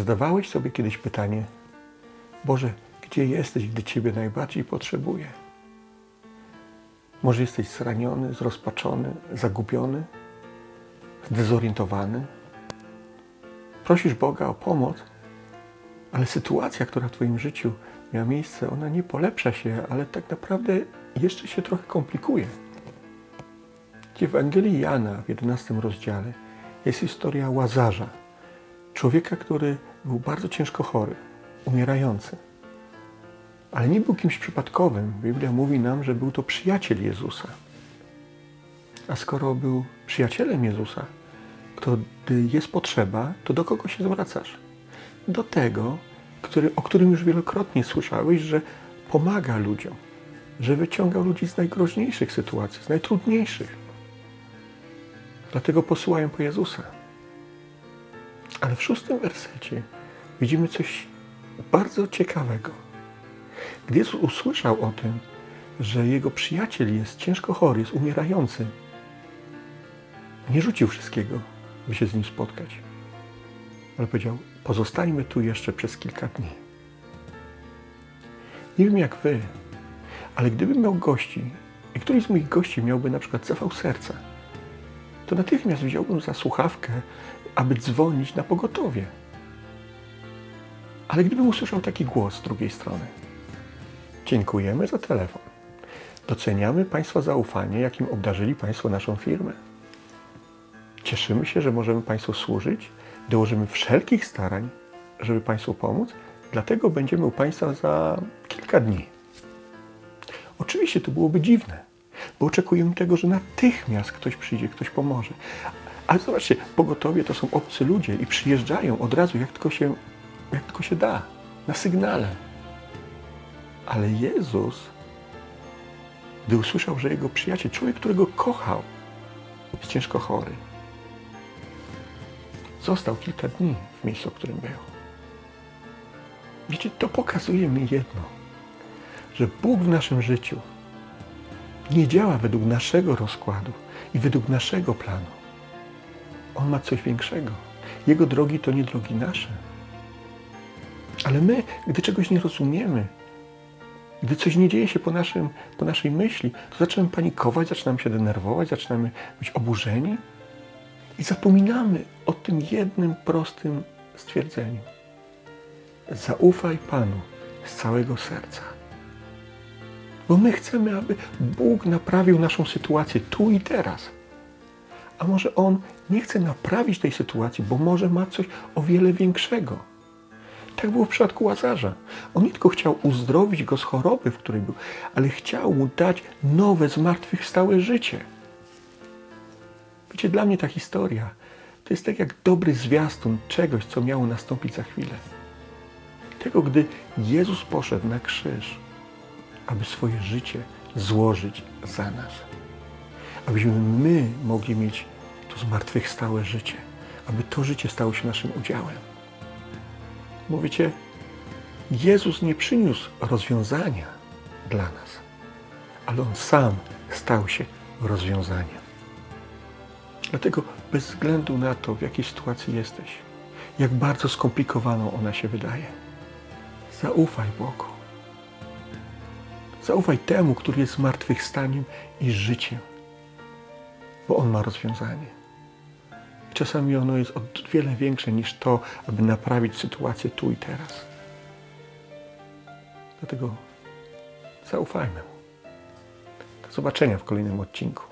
zadawałeś sobie kiedyś pytanie, Boże, gdzie jesteś, gdy Ciebie najbardziej potrzebuję? Może jesteś zraniony, zrozpaczony, zagubiony, zdezorientowany? Prosisz Boga o pomoc, ale sytuacja, która w Twoim życiu miała miejsce, ona nie polepsza się, ale tak naprawdę jeszcze się trochę komplikuje. W Ewangelii Jana w 11 rozdziale jest historia Łazarza, człowieka, który był bardzo ciężko chory, umierający. Ale nie był kimś przypadkowym. Biblia mówi nam, że był to przyjaciel Jezusa. A skoro był przyjacielem Jezusa, to gdy jest potrzeba, to do kogo się zwracasz? Do tego, który, o którym już wielokrotnie słyszałeś, że pomaga ludziom, że wyciąga ludzi z najgroźniejszych sytuacji, z najtrudniejszych. Dlatego posyłają po Jezusa. Ale w szóstym wersecie widzimy coś bardzo ciekawego. Gdy Jezus usłyszał o tym, że jego przyjaciel jest ciężko chory, jest umierający, nie rzucił wszystkiego, by się z nim spotkać. Ale powiedział: Pozostańmy tu jeszcze przez kilka dni. Nie wiem jak wy, ale gdybym miał gości i któryś z moich gości miałby na przykład zawał serca, to natychmiast wziąłbym za słuchawkę, aby dzwonić na pogotowie. Ale gdybym usłyszał taki głos z drugiej strony, dziękujemy za telefon. Doceniamy Państwa zaufanie, jakim obdarzyli Państwo naszą firmę. Cieszymy się, że możemy Państwu służyć, dołożymy wszelkich starań, żeby Państwu pomóc, dlatego będziemy u Państwa za kilka dni. Oczywiście to byłoby dziwne, bo oczekujemy tego, że natychmiast ktoś przyjdzie, ktoś pomoże. Ale zobaczcie, pogotowie to są obcy ludzie i przyjeżdżają od razu, jak tylko się, jak tylko się da, na sygnale. Ale Jezus, gdy usłyszał, że jego przyjaciel, człowiek, którego kochał, jest ciężko chory, został kilka dni w miejscu, w którym był. Wiecie, to pokazuje mi jedno, że Bóg w naszym życiu nie działa według naszego rozkładu i według naszego planu. On ma coś większego. Jego drogi to nie drogi nasze. Ale my, gdy czegoś nie rozumiemy, gdy coś nie dzieje się po, naszym, po naszej myśli, to zaczynamy panikować, zaczynamy się denerwować, zaczynamy być oburzeni i zapominamy o tym jednym prostym stwierdzeniu. Zaufaj Panu z całego serca. Bo my chcemy, aby Bóg naprawił naszą sytuację tu i teraz. A może On nie chce naprawić tej sytuacji, bo może ma coś o wiele większego. Tak było w przypadku Łazarza. On nie tylko chciał uzdrowić go z choroby, w której był, ale chciał mu dać nowe, zmartwychwstałe życie. Wiecie, dla mnie ta historia to jest tak jak dobry zwiastun czegoś, co miało nastąpić za chwilę. Tego, gdy Jezus poszedł na krzyż, aby swoje życie złożyć za nas. Abyśmy my mogli mieć to zmartwychwstałe życie. Aby to życie stało się naszym udziałem. Mówicie, Jezus nie przyniósł rozwiązania dla nas, ale On sam stał się rozwiązaniem. Dlatego bez względu na to, w jakiej sytuacji jesteś, jak bardzo skomplikowaną ona się wydaje, zaufaj Bogu. Zaufaj temu, który jest zmartwychwstaniem i życiem, bo On ma rozwiązanie. I czasami ono jest o wiele większe niż to, aby naprawić sytuację tu i teraz. Dlatego zaufajmy Mu. Do zobaczenia w kolejnym odcinku.